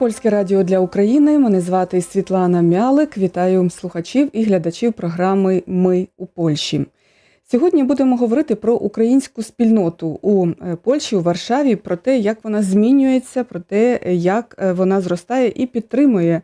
Польське радіо для України. Мене звати Світлана Мялик. Вітаю слухачів і глядачів програми Ми у Польщі. Сьогодні будемо говорити про українську спільноту у е, Польщі, у Варшаві, про те, як вона змінюється, про те, як е, вона зростає і підтримує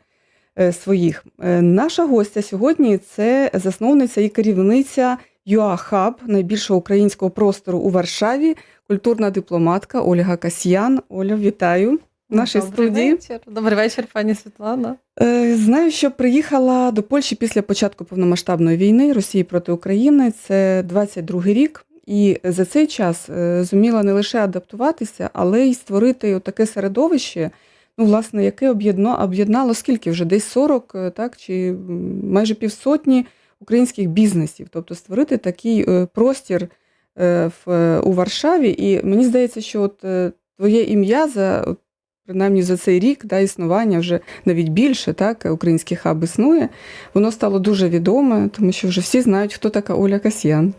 е, своїх. Е, Наша гостя сьогодні це засновниця і керівниця ЮАХаб, найбільшого українського простору у Варшаві, культурна дипломатка Ольга Касьян. Оля, вітаю в нашій Добрий студії. Вечір. Добрий вечір, пані Світлана. Е, Знаю, що приїхала до Польщі після початку повномасштабної війни Росії проти України. Це 22-й рік, і за цей час е, зуміла не лише адаптуватися, але й створити таке середовище, ну, власне, яке об'єднало, об'єднало скільки вже десь 40, е, так чи майже півсотні українських бізнесів, тобто створити такий простір в, у Варшаві. І мені здається, що от твоє ім'я за принаймні за цей рік да, існування вже навіть більше, так, український хаб існує, воно стало дуже відоме, тому що вже всі знають, хто така Оля Касьян.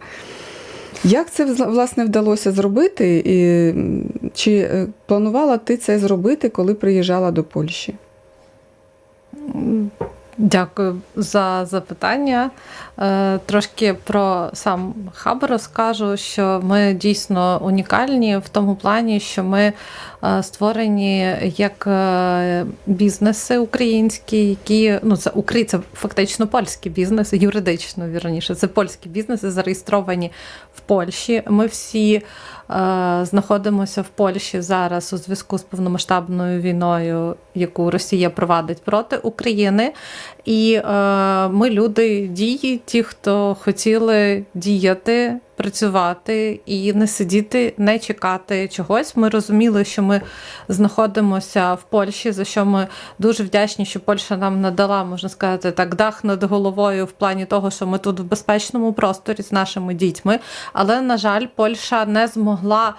Як це власне вдалося зробити? І чи е, планувала ти це зробити, коли приїжджала до Польщі? Дякую за запитання. Е, Трошки про сам хаб розкажу, що ми дійсно унікальні в тому плані, що ми е, створені як е, бізнеси українські, які ну це Украї- це фактично польські бізнеси, юридично вірніше. Це польські бізнеси, зареєстровані в Польщі. Ми всі знаходимося в Польщі зараз у зв'язку з повномасштабною війною, яку Росія провадить проти України. І е, ми люди дії, ті, хто хотіли діяти, працювати і не сидіти, не чекати чогось. Ми розуміли, що ми знаходимося в Польщі, за що ми дуже вдячні, що Польща нам надала, можна сказати, так, дах над головою в плані того, що ми тут в безпечному просторі з нашими дітьми. Але, на жаль, Польща не змогла.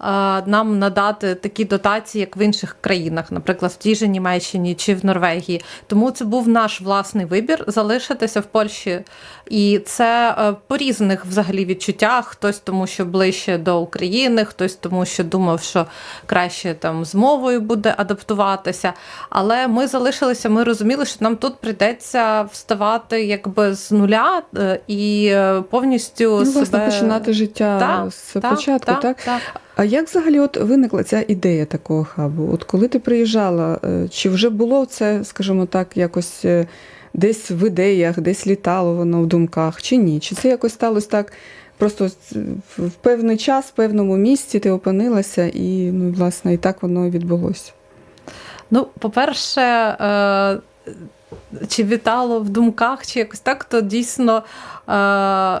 Е, Нам надати такі дотації, як в інших країнах, наприклад, в тій же Німеччині чи в Норвегії. Тому це був наш власний вибір залишитися в Польщі. І це е, по різних взагалі відчуттях. Хтось тому, що ближче до України, хтось тому, що думав, що краще там з мовою буде адаптуватися. Але ми залишилися, ми розуміли, що нам тут прийдеться вставати якби з нуля е, і повністю Ну, власне, починати життя Так, з Так, початку, так? так, так. А як взагалі от виникла ця ідея такого хабу? От коли ти приїжджала, е, чи вже було це, скажімо так, якось е, десь в ідеях, десь літало воно в думках, чи ні? Чи це якось сталося так? Просто в певний час, в певному місці ти опинилася, і ну, власне, і так воно і відбулося. Ну, по-перше, е, чи вітало в думках, чи якось так, то дійсно е,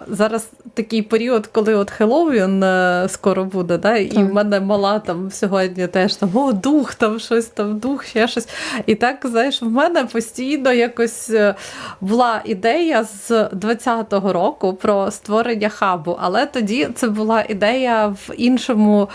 зараз такий період, коли от Хеллоуін е, скоро буде, да? і Так. в мене мала там сьогодні теж там о, дух, там щось там, дух, ще щось. І так, знаєш, в мене постійно якось е, була ідея з 20-го року про створення хабу, але тоді це була ідея в іншому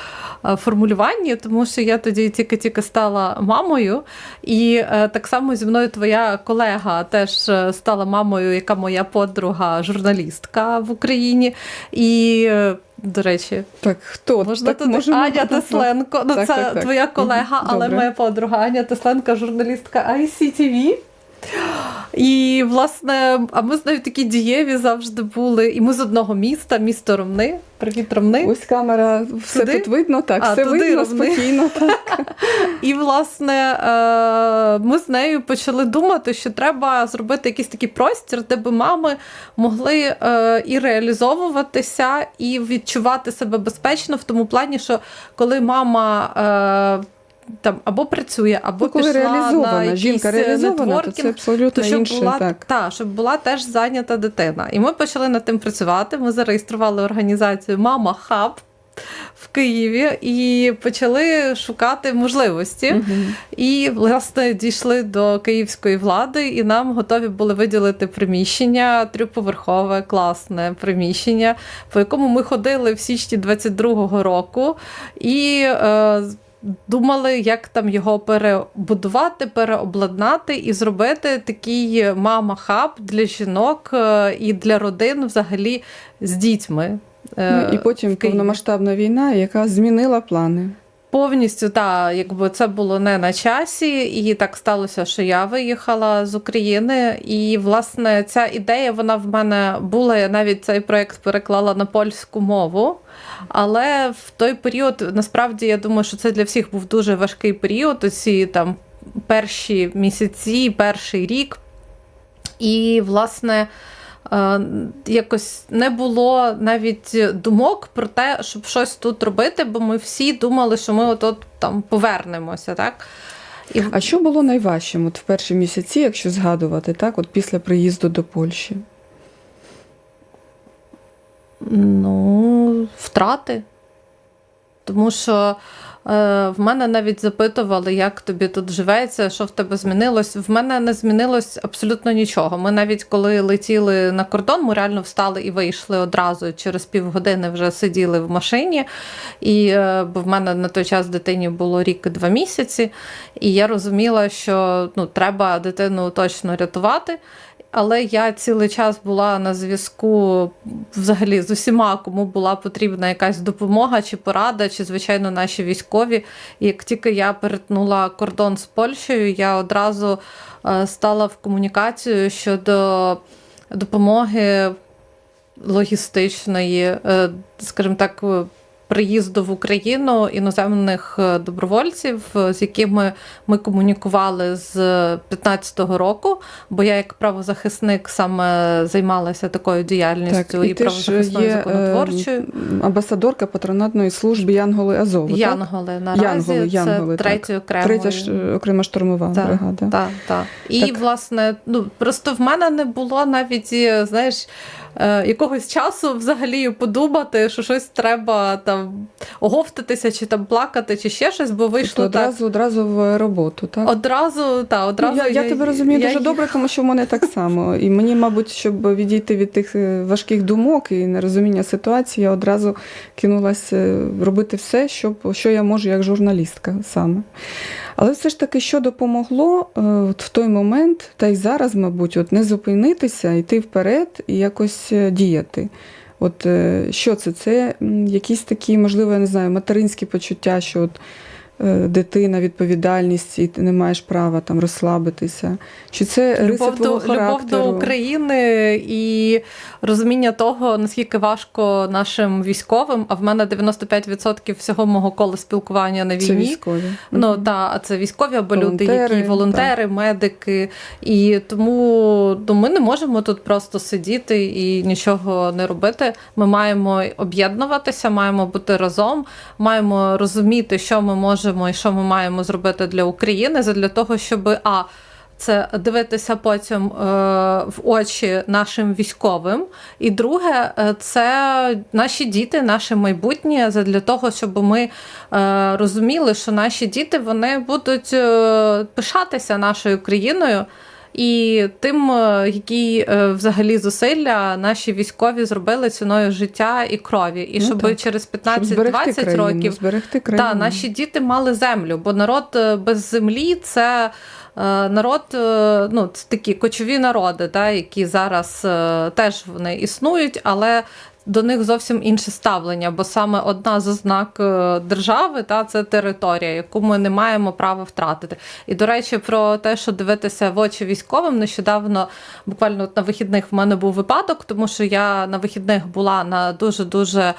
формулюванні, тому що я тоді тільки-тільки стала мамою, і так само зі мною твоя колега теж е, стала мамою, яка моя подруга, журналістка в Україні. І, е, до речі, Так, хто? можна так, туди можемо- Аня Тесленко. Ну, Так, це так, так. твоя колега, але добре. моя подруга Аня Тесленко, журналістка ICTV. І, власне, а ми з нею такі дієві завжди були. І ми з одного міста, місто Ромни. Привіт, Ромни. Ось камера, все Туди? тут видно, так, А, все туди, видно Ромни. спокійно. Так. І, власне, е, ми з нею почали думати, що треба зробити якийсь такий простір, де би мами могли е, і реалізовуватися, і відчувати себе безпечно в тому плані, що коли мама. Там або працює, або Ну, коли пішла на реалізована, якийсь жінка е, реалізована, то це абсолютно то щоб інше. була так. та, щоб була теж зайнята дитина. І ми почали над тим працювати. Ми зареєстрували організацію Мама Хаб в Києві і почали шукати можливості. Мгм. І власне дійшли до київської влади, і нам готові були виділити приміщення, трьохповерхове, класне приміщення, по якому ми ходили в січні 22-го року. І е, думали, як там його перебудувати, переобладнати і зробити такий мама-хаб для жінок е, і для родин взагалі з дітьми. Ну, Е, і потім повномасштабна війна, яка змінила плани. Повністю так, якби це було не на часі, і так сталося, що я виїхала з України. І власне ця ідея вона в мене була. Я навіть цей проект переклала на польську мову. Але в той період насправді я думаю, що це для всіх був дуже важкий період. Оці там перші місяці, перший рік. І, власне, якось не було навіть думок про те, щоб щось тут робити, бо ми всі думали, що ми от там повернемося, так? І А що було найважчим от в перші місяці, якщо згадувати, так, от після приїзду до Польщі? Ну, втрати. Тому що е, в мене навіть запитували, як тобі тут живеться, що в тебе змінилось. В мене не змінилось абсолютно нічого. Ми навіть коли летіли на кордон, ми реально встали і вийшли одразу. Через півгодини вже сиділи в машині. І, е, бо в мене на той час дитині було рік і два місяці, і я розуміла, що ну, треба дитину точно рятувати. Але я цілий час була на зв'язку взагалі з усіма, кому була потрібна якась допомога чи порада, чи, звичайно, наші військові. І як тільки я перетнула кордон з Польщею, я одразу е, стала в комунікацію щодо допомоги логістичної, е, скажімо так, приїзду в Україну іноземних е, добровольців, е, з якими ми комунікували з 15-го року, бо я як правозахисник саме займалася такою діяльністю і, ти ж правозахисною є, законотворчою. е, амбасадорка патронатної служби Янголи Азову. так? Янголи наразі Янголи, Янголи, це так. Третя ж е, окрема штурмова Так, бригада. Так, так. І, Так. власне, ну просто в мене не було навіть, е, знаєш, е, якогось часу взагалі подумати, що щось треба там оговтатися, чи там плакати, чи ще щось, бо вийшло Тобто так. одразу, одразу в роботу, так? Одразу, та, одразу Ну, я, я тебе розумію я дуже їх- добре, тому що в мене так само. І мені, мабуть, щоб відійти від тих е, важких думок і нерозуміння ситуації, я одразу кинулася робити все, щоб, що я можу як журналістка саме. Але все ж таки, що допомогло е, от в той момент, та й зараз, мабуть, от не зупинитися, йти вперед і якось е, діяти. От е, що це? Це якісь такі, можливо, я не знаю, материнські почуття, що от дитина, відповідальність, і ти не маєш права там розслабитися. Чи це Любов до, любов до України і розуміння того, наскільки важко нашим військовим, а в мене 95% всього мого кола спілкування на Це війні. військові. Ну та а це військові або люди, які волонтери, медики. І тому ну, ми не можемо тут просто сидіти і нічого не робити. Ми маємо об'єднуватися, маємо бути разом, маємо розуміти, що ми можемо і що ми маємо зробити для України, для того, щоб а. Це дивитися потім е, в очі нашим військовим. І друге, е, це наші діти, наше майбутнє, для того, щоб ми е, розуміли, що наші діти вони будуть пишатися нашою країною. І тим, е, які е, взагалі зусилля наші військові зробили ціною життя і крові, і Ну, щоб так. через Щоб зберегти 15-20 країну, років зберегти країну. та, наші діти мали землю, бо народ е, без землі це народ, ну, це такі кочові народи, та, які зараз е, теж вони існують, але до них зовсім інше ставлення, бо саме одна з ознак е, держави та це територія, яку ми не маємо права втратити. І до речі, про те, що дивитися в очі військовим, нещодавно, буквально на вихідних, в мене був випадок, тому що я на вихідних була на дуже дуже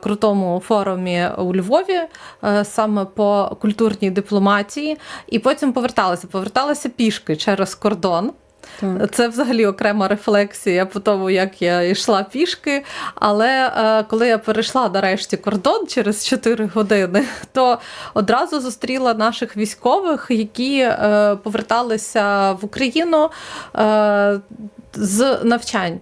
крутому форумі у Львові, е, саме по культурній дипломатії, і потім поверталася. Поверталася пішки через кордон. Так. Це взагалі окрема рефлексія по тому, як я йшла пішки. Але е, коли я перейшла нарешті кордон через 4 години, то одразу зустріла наших військових, які е, поверталися в Україну е, з навчань.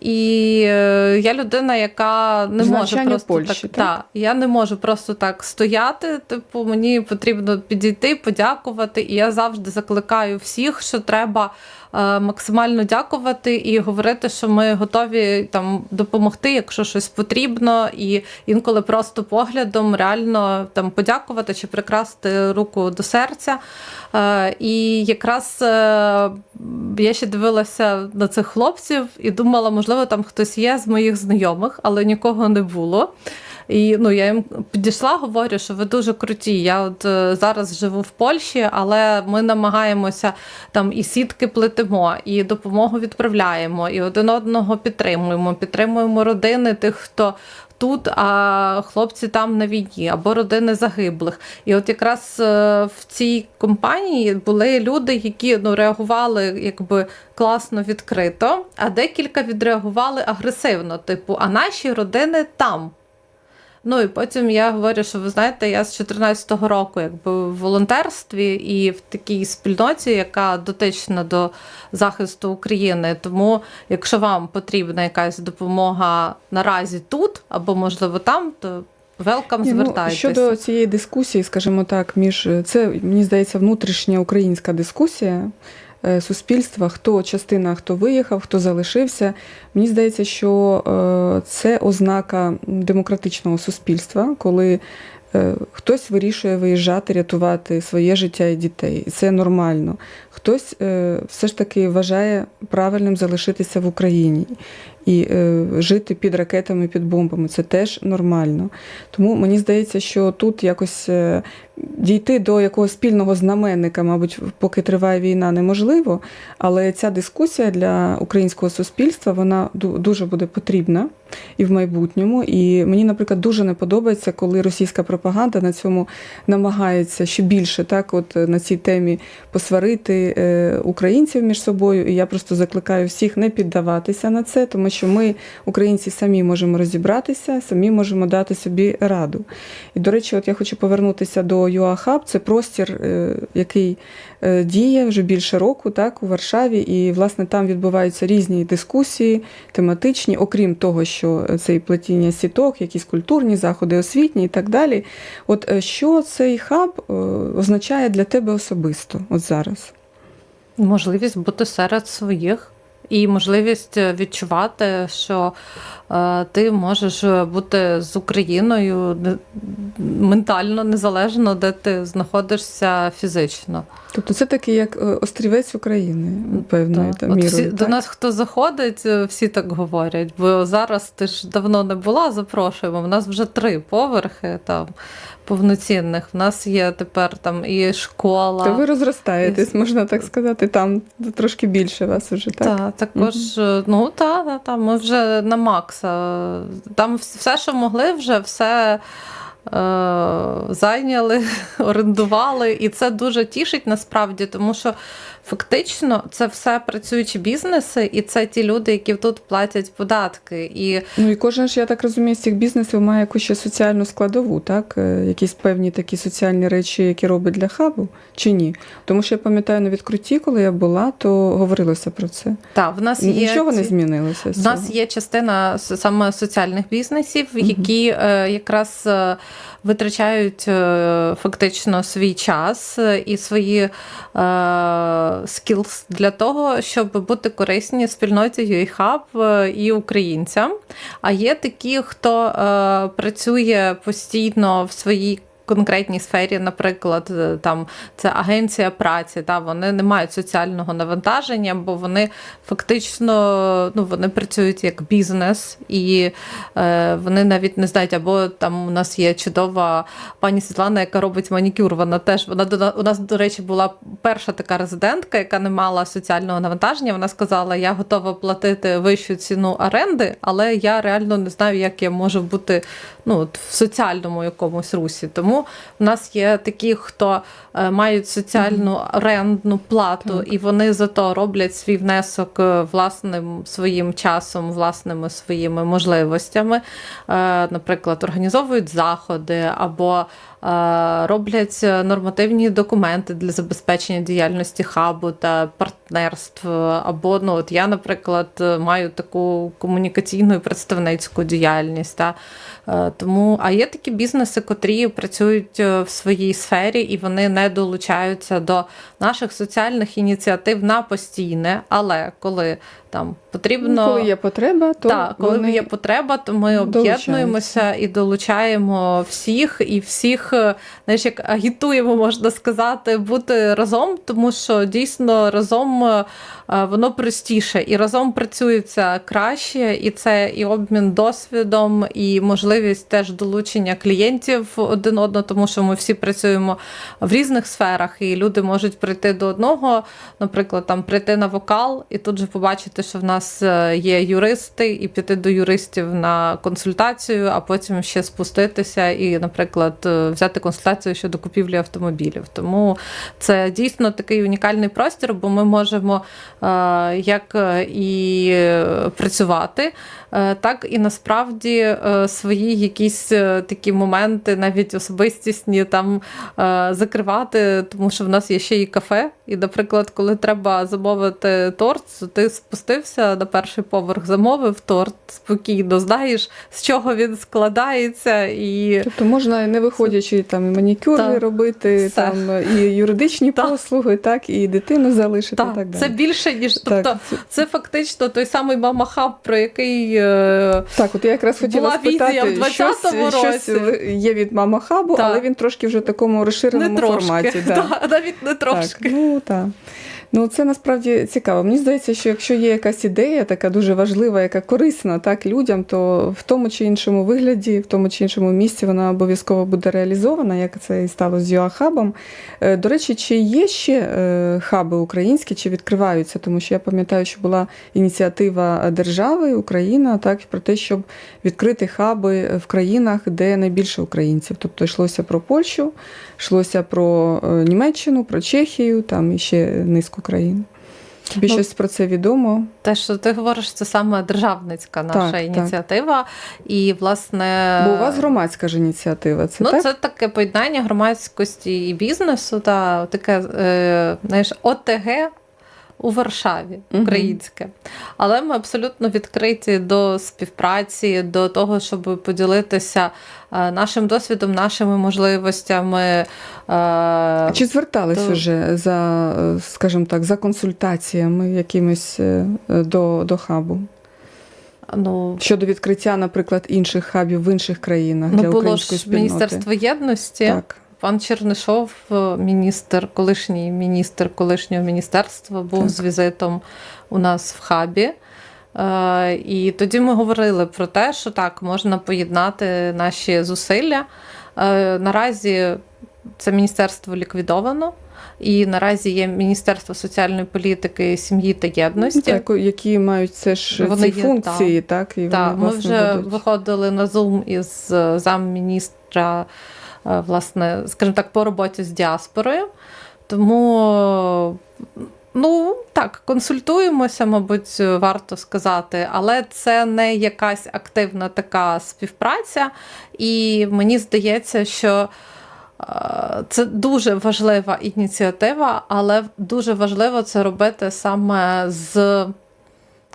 І е, я людина, яка не З може просто Польщі, так, так? Та, я не можу просто так стояти. Типу, мені потрібно підійти, подякувати. І я завжди закликаю всіх, що треба е, максимально дякувати і говорити, що ми готові там допомогти, якщо щось потрібно, і інколи просто поглядом реально там подякувати чи прикрасти руку до серця. Е, і якраз е, я ще дивилася на цих хлопців і думала, можливо, там хтось є з моїх знайомих, але нікого не було. І ну, я їм підійшла, говорю, що ви дуже круті. Я от е, зараз живу в Польщі, але ми намагаємося там і сітки плетемо, і допомогу відправляємо, і один одного підтримуємо. Підтримуємо родини тих, хто. Тут, а хлопці там на війні, або родини загиблих. І от якраз е, в цій компанії були люди, які ну, реагували якби класно відкрито, а декілька відреагували агресивно, типу, а наші родини там. Ну і потім я говорю, що ви знаєте, я з 14-го року якби в волонтерстві і в такій спільноті, яка дотична до захисту України. Тому, якщо вам потрібна якась допомога наразі тут або можливо там, то велкам Ні, ну, щодо цієї дискусії, скажімо так, між це мені здається внутрішня українська дискусія суспільства, хто частина, хто виїхав, хто залишився. Мені здається, що е, це ознака демократичного суспільства, коли е, хтось вирішує виїжджати, рятувати своє життя і дітей. І це нормально. Хтось е, все ж таки вважає правильним залишитися в Україні і е, жити під ракетами, під бомбами. Це теж нормально. Тому мені здається, що тут якось е, дійти до якогось спільного знаменника, мабуть, поки триває війна, неможливо. Але ця дискусія для українського суспільства вона ду- дуже буде потрібна і в майбутньому. І мені, наприклад, дуже не подобається, коли російська пропаганда на цьому намагається ще більше так, от е, на цій темі посварити е, українців між собою. І я просто закликаю всіх не піддаватися на це, тому що ми, українці, самі можемо розібратися, самі можемо дати собі раду. І, до речі, от я хочу повернутися до ЮАХАБ. Це простір, е, який діє вже більше року, так, у Варшаві, і власне там відбуваються різні дискусії, тематичні, окрім того, що це і плетіння сіток, якісь культурні заходи, освітні і так далі. От е, що цей хаб е, означає для тебе особисто, от зараз? Можливість бути серед своїх. І можливість е, відчувати, що е, ти можеш бути з Україною ментально незалежно, де ти знаходишся фізично. Тобто це такий як е, острівець України, певною Так. та мірою. всі, так? до нас хто заходить, е, всі так говорять. Бо зараз ти ж давно не була, запрошуємо. У нас вже три поверхи там повноцінних. У нас є тепер там і школа. То ви розростаєтесь, можна так сказати, там трошки більше вас уже, так? Та, також, е, ну та, та, та, ми вже на Макса. Там все, що могли, вже все зайняли, орендували. І це дуже тішить насправді, тому що фактично це все працюючі бізнеси, і це ті люди, які тут платять податки. І Ну і кожен ж, я так розумію, з цих бізнесів має якусь ще соціальну складову, так? Е, Якісь певні такі соціальні речі, які робить для хабу, чи ні? Тому що я пам'ятаю на відкритті, коли я була, то говорилося про це. та, в нас є Нічого не змінилося. У нас є частина саме соціальних бізнесів, які е, якраз е, витрачають е, фактично свій час е, і свої е, скілс для того, щоб бути корисні спільноті UiHub е, і українцям. А є такі, хто е, працює постійно в своїй. Конкретній сфері, наприклад, е, там це агенція праці, та вони не мають соціального навантаження, бо вони фактично ну, вони працюють як бізнес, і е, вони навіть не знають, або там у нас є чудова пані Світлана, яка робить манікюр. Вона теж вона у нас, до речі, була перша така резидентка, яка не мала соціального навантаження. Вона сказала: Я готова платити вищу ціну оренди, але я реально не знаю, як я можу бути ну, в соціальному якомусь русі. Тому у нас є такі, хто е, мають соціальну орендну плату, Так. і вони зато роблять свій внесок е, власним своїм часом, власними своїми можливостями. Е, Наприклад, організовують заходи або роблять нормативні документи для забезпечення діяльності хабу та партнерств. Або ну, от я, наприклад, маю таку комунікаційну і представницьку діяльність. Та, Е, Тому, а є такі бізнеси, котрі працюють. е, в своїй сфері і вони не долучаються до наших соціальних ініціатив на постійне. Але коли там потрібно Ну, коли є потреба, то так, коли є потреба, то ми об'єднуємося і долучаємо всіх, і всіх, е, знаєш, як агітуємо, можна сказати, бути разом, тому що дійсно разом е, е, воно простіше, і разом працюється краще, і це і обмін досвідом, і можливість теж долучення клієнтів один одного, тому що ми всі працюємо в різних сферах, і люди можуть прийти до одного, наприклад, там прийти на вокал, і тут же побачити, що в нас є юристи, і піти до юристів на консультацію, а потім ще спуститися і, наприклад, взяти консультацію щодо купівлі автомобілів. Тому це дійсно такий унікальний простір, бо ми можемо е, як е, і е, працювати, так і насправді е, свої якісь е, такі моменти, навіть особистісні, там е, закривати, тому що в нас є ще і кафе. І, наприклад, коли треба замовити торт, то ти спустився на перший поверх, замовив торт спокійно, знаєш, з чого він складається, і Тобто можна не виходячи там і манікюр Так. робити, Все. там і юридичні Так. послуги, так і дитину залишити. так, так далі. це більше ніж тобто, це- це фактично той самий мама хаб, про який е, Так, от я якраз хотіла Була спитати, в 20-му щось, щось є від мама хабу, Так. але він трошки вже в такому розширеному не трошки, форматі. Да. да, навіть не трошки. Так, ну так. Ну, це насправді цікаво. Мені здається, що якщо є якась ідея, така дуже важлива, яка корисна так, людям, то в тому чи іншому вигляді, в тому чи іншому місці вона обов'язково буде реалізована, як це і стало з ЮАХабом. Е, До речі, чи є ще е, хаби українські, чи відкриваються? Тому що я пам'ятаю, що була ініціатива держави, Україна, так, про те, щоб відкрити хаби в країнах, де найбільше українців. Тобто йшлося про Польщу, йшлося про е, Німеччину, про Чехію, там і ще низку країн. Тобі Ну, щось про це відомо? Те, що ти говориш, це саме державницька наша Так, так. ініціатива. І, власне, Бо у вас громадська ж ініціатива, це ну, так? це таке поєднання громадськості і бізнесу, та таке е, знаєш, ОТГ у Варшаві, українське. Але ми абсолютно відкриті до співпраці, до того, щоб поділитися е, нашим досвідом, нашими можливостями. Е, Чи звертались то- вже за, е, скажімо так, за консультаціями якимись до, до хабу? ну, Щодо відкриття, наприклад, інших хабів в інших країнах ну, для було української ж спільноти? Міністерство єдності. Так. Пан Чернишов, е, міністр, колишній міністр колишнього міністерства, був Так. з візитом у нас в хабі. Е, І тоді ми говорили про те, що так, можна поєднати наші зусилля. Е, Наразі це міністерство ліквідовано, і наразі є Міністерство соціальної політики, сім'ї та єдності. Так, які мають це ж Вони ці є, функції, так, і Так, вони, ми власне, вже будуть. виходили на Zoom із замміністра, власне, скажімо так, по роботі з діаспорою. Тому, ну так, консультуємося, мабуть, варто сказати, але це не якась активна така співпраця. І мені здається, що. е, Це дуже важлива ініціатива, але дуже важливо це робити саме з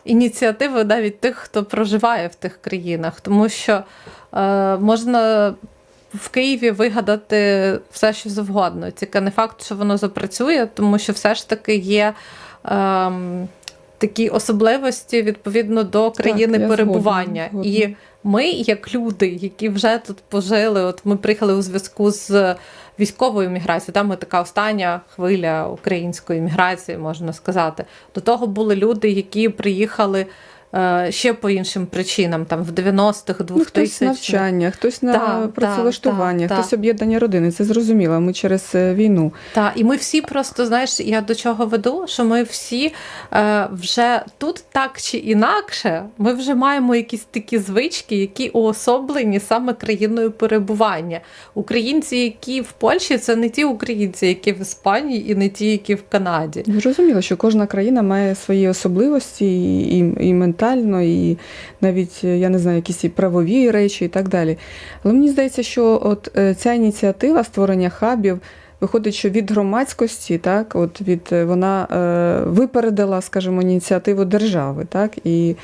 ініціативи навіть тих, хто проживає в тих країнах, тому що е, можна в Києві вигадати все, що завгодно. Тільки не факт, що воно запрацює, тому що все ж таки є. Ем, Такі особливості відповідно до країни я перебування. згодна, І ми, як люди, які вже тут пожили, от ми приїхали у зв'язку з військовою міграцією, там ми така остання хвиля української міграції, можна сказати. До того були люди, які приїхали ще по іншим причинам, там в 90-х, 2000-х. Ну, хтось навчання, хтось на Так, працевлаштування, так, хтось так. об'єднання родини. Це зрозуміло. Ми через е, війну. Так, і ми всі просто, знаєш, я до чого веду, що ми всі е, вже тут так чи інакше, ми вже маємо якісь такі звички, які уособлені саме країною перебування. Українці, які в Польщі, це не ті українці, які в Іспанії, і не ті, які в Канаді. Зрозуміло, що кожна країна має свої особливості і, і, і ментально, і навіть е, я не знаю, якісь правові речі і так далі. Але мені здається, що от е, ця ініціатива створення хабів виходить, що від громадськості, так, от від е, вона е, випередила, скажімо, ініціативу держави, так, і,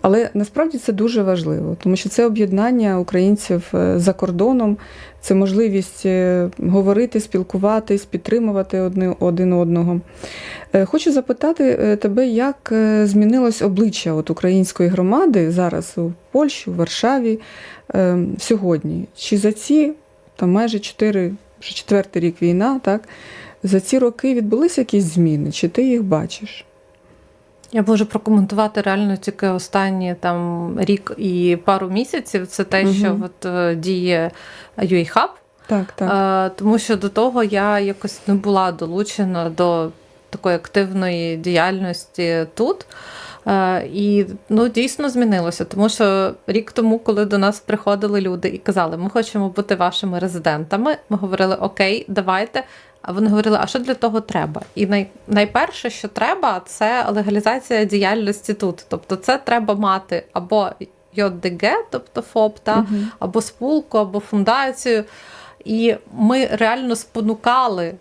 але насправді це дуже важливо, тому що це об'єднання українців е, за кордоном, це можливість е, говорити, спілкуватись, підтримувати одне, один одного. Хочу запитати тебе, як змінилось обличчя от української громади зараз у Польщі, у Варшаві е, сьогодні? Чи за ці там майже 4, вже четвертий рік війна, так? За ці роки відбулися якісь зміни? Чи ти їх бачиш? Я можу прокоментувати реально тільки останні там рік і пару місяців. Це те, Мгм. що от, е, діє UA-Hub. Так, так. Е, Тому що до того я якось не була долучена до такої активної діяльності тут. Е, І ну, дійсно змінилося, тому що рік тому, коли до нас приходили люди і казали, ми хочемо бути вашими резидентами, ми говорили Окей, давайте. А вони говорили, а що для того треба? І най, найперше, що треба, це легалізація діяльності тут. Тобто, це треба мати або ЙОДГ, тобто ФОП, та, Мгм. або спулку, або фундацію. І ми реально спонукали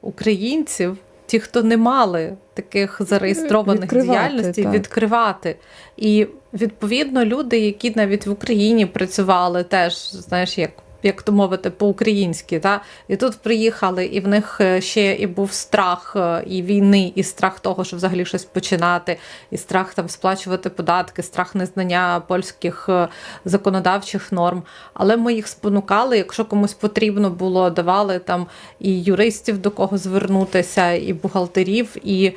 українців, ті, хто не мали таких зареєстрованих Відкривати, діяльностей, так. відкривати. І відповідно люди, які навіть в Україні працювали, теж знаєш, як. Як то мовити, по-українськи, та і тут приїхали, і в них е, ще і був страх е, і війни, і страх того, що взагалі щось починати, і страх там сплачувати податки, страх незнання польських е, законодавчих норм. Але ми їх спонукали, якщо комусь потрібно було, давали там і юристів до кого звернутися, і бухгалтерів. І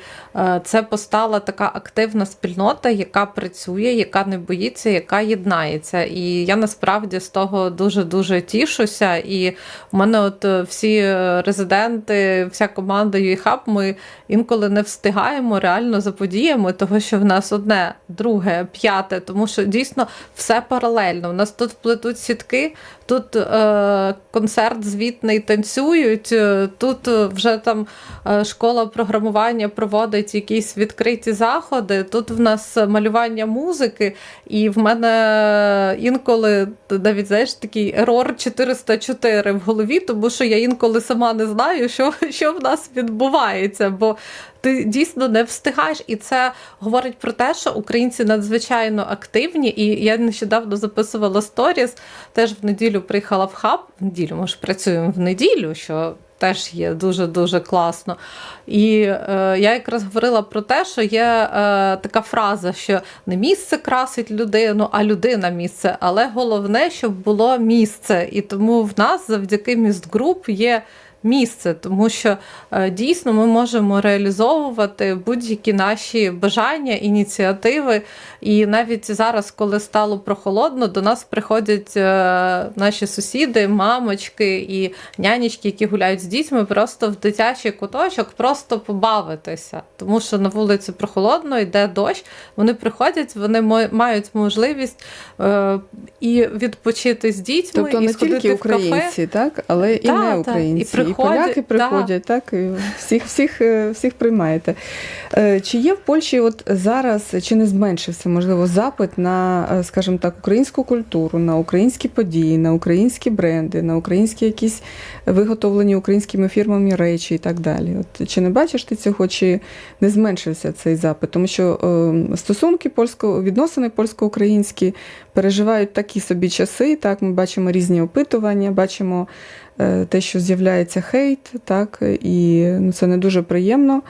це постала така активна спільнота, яка працює, яка не боїться, яка єднається. І я насправді з того дуже дуже тішуся. І в мене, от е, всі е, резиденти, вся команда UiHub, ми інколи не встигаємо реально за подіями, того що в нас одне, друге, п'яте, тому що дійсно все паралельно. У нас тут плетуть сітки, тут е, концерт звітний танцюють, е, тут е, вже там е, школа програмування проводить якісь відкриті заходи. Тут в нас малювання музики, і в мене інколи навіть знаєш такий ерор 404 в голові, тому що я інколи сама не знаю, що, що в нас відбувається. Бо ти дійсно не встигаєш, і це говорить про те, що українці надзвичайно активні. І я нещодавно записувала сторіс. Теж в неділю приїхала в хаб. В неділю ми ж працюємо в неділю, що теж є дуже дуже класно. І е, я якраз говорила про те, що є е, така фраза, що не місце красить людину, а людина місце. Але головне, щоб було місце. І тому в нас завдяки містгруп є місце, тому що е, дійсно ми можемо реалізовувати будь-які наші бажання, ініціативи. І навіть зараз, коли стало прохолодно, до нас приходять е, наші сусіди, мамочки і нянечки, які гуляють з дітьми, просто в дитячий куточок, просто побавитися. Тому що на вулиці прохолодно, йде дощ. Вони приходять, вони мають можливість е, і відпочити з дітьми, Тобто і не сходити тільки в кафе. українці, так, але і Та, не і українці. І, приходять, поляки та. приходять, так, і всіх, всіх, е, всіх приймаєте. Е, Чи є в Польщі от зараз, чи не зменшився, можливо, запит на, е, скажімо так, українську культуру, на українські події, на українські бренди, на українські якісь виготовлені українськими фірмами речі і так далі? От чи не бачиш ти цього, чи не зменшився цей запит? Тому що стосунки польсько, відносини польсько-українські переживають такі собі часи. Так, ми бачимо різні опитування, бачимо те, що з'являється хейт, так, і ну, це не дуже приємно.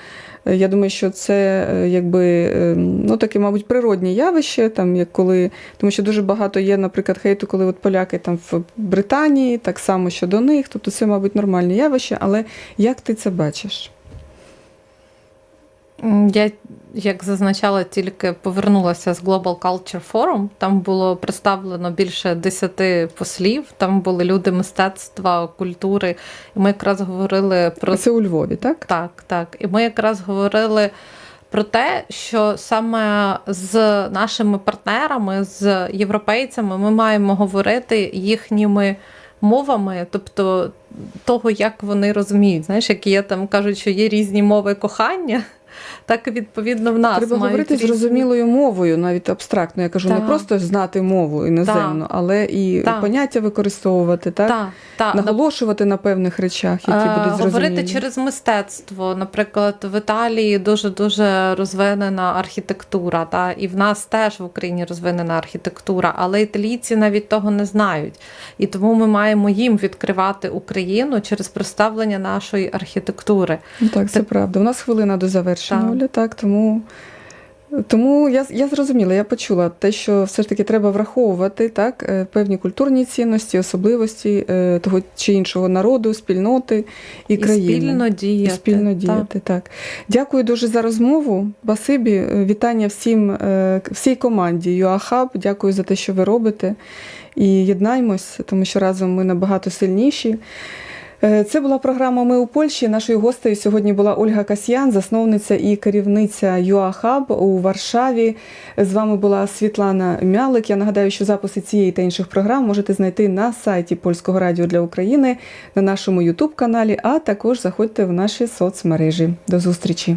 Е, Я думаю, що це е, якби е, ну, таке, мабуть, природнє явище, там, як коли, тому що дуже багато є, наприклад, хейту, коли от поляки там в Британії, так само щодо них. Тобто це, мабуть, нормальне явище, але як ти це бачиш? Я, як зазначала, тільки повернулася з Global Culture Forum. Там було представлено більше десяти послів. Там були люди мистецтва, культури. І ми якраз говорили про Це у Львові, так? так, так. І ми якраз говорили про те, що саме з нашими партнерами, з європейцями, ми маємо говорити їхніми мовами, тобто того, як вони розуміють. Знаєш, як є там кажуть, що є різні мови кохання. Так і відповідно в нас Треба мають говорити різні- зрозумілою мовою, навіть абстрактно. Я кажу, не просто знати мову іноземну, але і Так. поняття використовувати, так? Так, так. наголошувати на певних речах, які Е, будуть зрозумілі. Говорити через мистецтво. Наприклад, в Італії дуже дуже розвинена архітектура, та і в нас теж в Україні розвинена архітектура, але італійці навіть того не знають. І тому ми маємо їм відкривати Україну через представлення нашої архітектури. Ну, так, це Так. правда. У нас хвилина до завершення, Так. Оля, так, тому. Тому я, я зрозуміла, я почула те, що все ж таки треба враховувати так, е, певні культурні цінності, особливості е, того чи іншого народу, спільноти і, І країни. спільно діяти. І спільно Так. діяти. Так. Дякую дуже за розмову. Басибі, е, вітання всім, всій команді ЮАХАБ. Дякую за те, що ви робите. І єднаймось, тому що разом ми набагато сильніші. Е, Це була програма Ми у Польщі. Нашою гостею сьогодні була Ольга Касьян, засновниця і керівниця ЮАХАБ у Варшаві. З вами була Світлана Мялик. Я нагадаю, що записи цієї та інших програм можете знайти на сайті Польського радіо для України, на нашому Ютуб каналі, а також заходьте в наші соцмережі. До зустрічі!